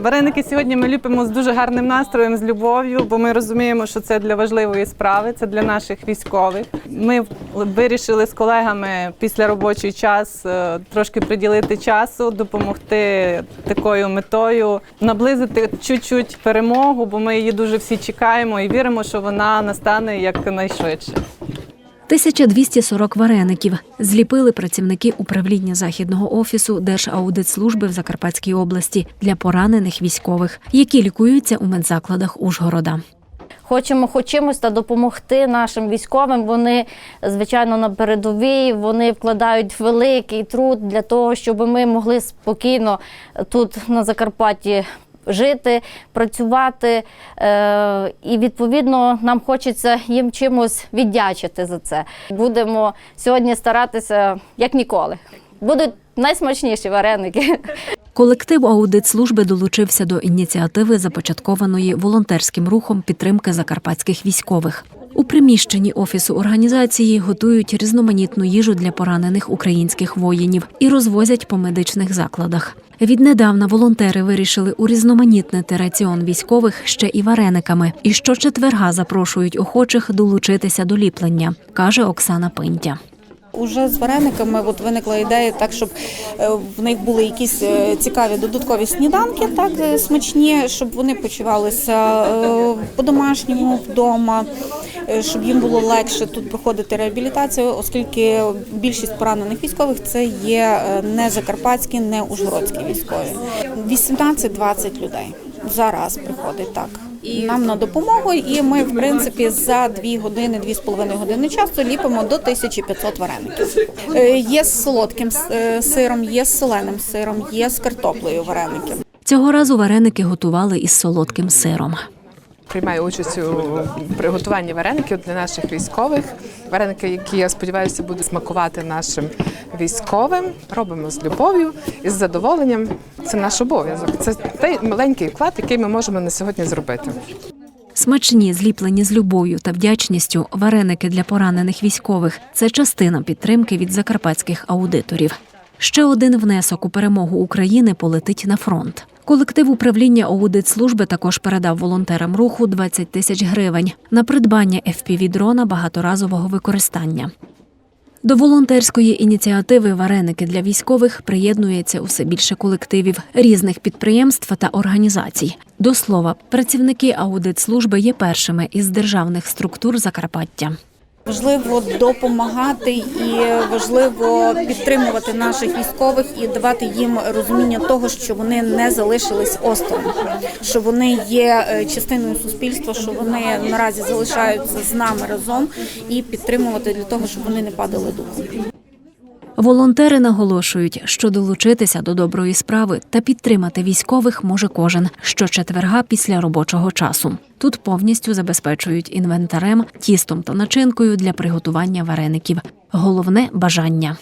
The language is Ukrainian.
Вареники сьогодні ми ліпимо з дуже гарним настроєм, з любов'ю, бо ми розуміємо, що це для важливої справи, це для наших військових. Ми вирішили з колегами після робочий час е, трошки приділити часу, допомогти такою метою, наблизити чуть-чуть перемогу, бо ми її дуже всі чекаємо і віримо, що вона настане якнайшвидше. 1240 вареників зліпили працівники управління західного офісу Держаудитслужби в Закарпатській області для поранених військових, які лікуються у медзакладах Ужгорода. Хочемо хоч чимось та допомогти нашим військовим. Вони, звичайно, на передовій, вони вкладають великий труд для того, щоб ми могли спокійно тут на Закарпатті жити, працювати. Е, і відповідно нам хочеться їм чимось віддячити за це. Будемо сьогодні старатися як ніколи. Будуть найсмачніші вареники. Колектив аудитслужби долучився до ініціативи, започаткованої волонтерським рухом підтримки закарпатських військових. У приміщенні офісу організації готують різноманітну їжу для поранених українських воїнів і розвозять по медичних закладах. Віднедавна волонтери вирішили урізноманітнити раціон військових ще і варениками, і щочетверга запрошують охочих долучитися до ліплення, каже Оксана Пинтя. Уже з варениками от виникла ідея, так щоб е, в них були якісь е, цікаві додаткові сніданки, так е, смачні, щоб вони почувалися по-домашньому вдома, щоб їм було легше тут проходити реабілітацію, оскільки більшість поранених військових це є не закарпатські, не ужгородські військові. 18-20 людей зараз приходить так. Нам на допомогу, і ми, в принципі, за дві години, дві з половиною години часу ліпимо до 1500 вареників. Е, Є з солодким е, сиром, є з соленим сиром, є з картоплею вареники. Цього разу вареники готували із солодким сиром. Приймаю участь у приготуванні вареників для наших військових. Вареники, які я сподіваюся, будуть смакувати нашим військовим. Робимо з любов'ю і з задоволенням. Це наш обов'язок. Це той маленький вклад, який ми можемо на сьогодні зробити. Смачні, зліплені з любов'ю та вдячністю вареники для поранених військових це частина підтримки від закарпатських аудиторів. Ще один внесок у перемогу України полетить на фронт. Колектив управління аудитслужби також передав волонтерам руху 20 тисяч гривень на придбання FPV-дрона багаторазового використання. До волонтерської ініціативи Вареники для військових приєднується усе більше колективів різних підприємств та організацій. До слова, працівники аудитслужби є першими із державних структур Закарпаття. Важливо допомагати і важливо підтримувати наших військових і давати їм розуміння того, що вони не залишились осторонь, що вони є е, частиною суспільства, що вони наразі залишаються з нами разом і підтримувати для того, щоб вони не падали духом. Волонтери наголошують, що долучитися до доброї справи та підтримати військових може кожен щочетверга після робочого часу. Тут повністю забезпечують інвентарем, тістом та начинкою для приготування вареників. Головне бажання.